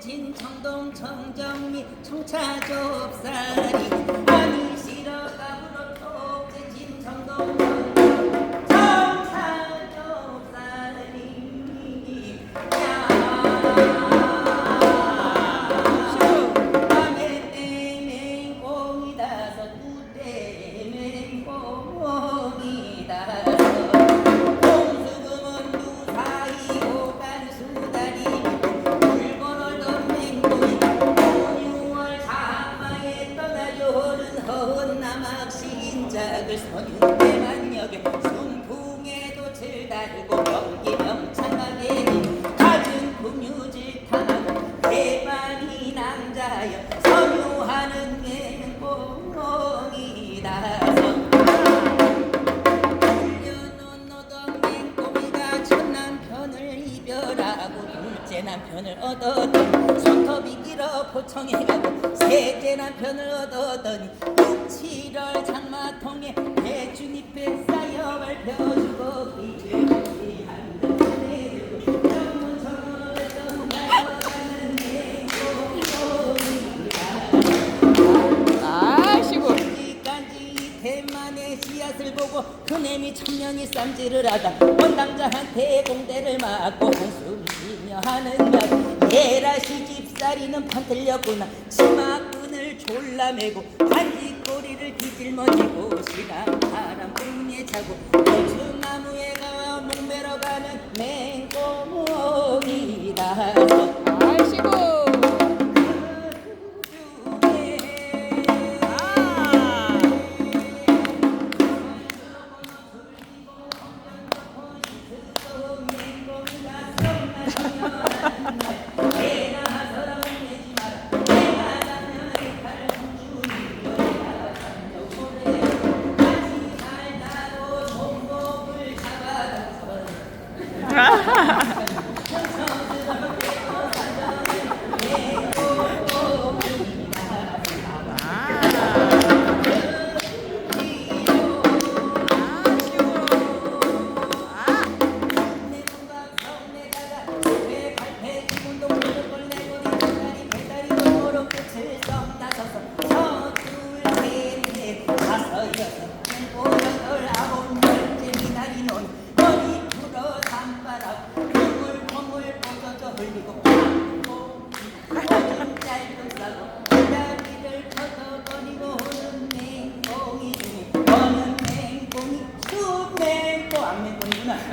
진 청동 청정리 청차조업사리. 아니 싫어 가부로 톱제 진 청동 남편을 얻었더니 손톱이 길어 포청에 가고 셋째 남편을 얻었더니 6, 7월 장마통에 대추잎에 쌓여 밟혀 씨앗을 보고 그놈이 천년이 쌈질을 하다 원당자한테 공대를 맞고 쉬며 하는 날 예라 시집살이는 판 틀렸구나. 치마끈을 졸라 매고 반지 꼬리를 뒤질머지고 시간 바람 붕에 차고 고추나무에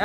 อ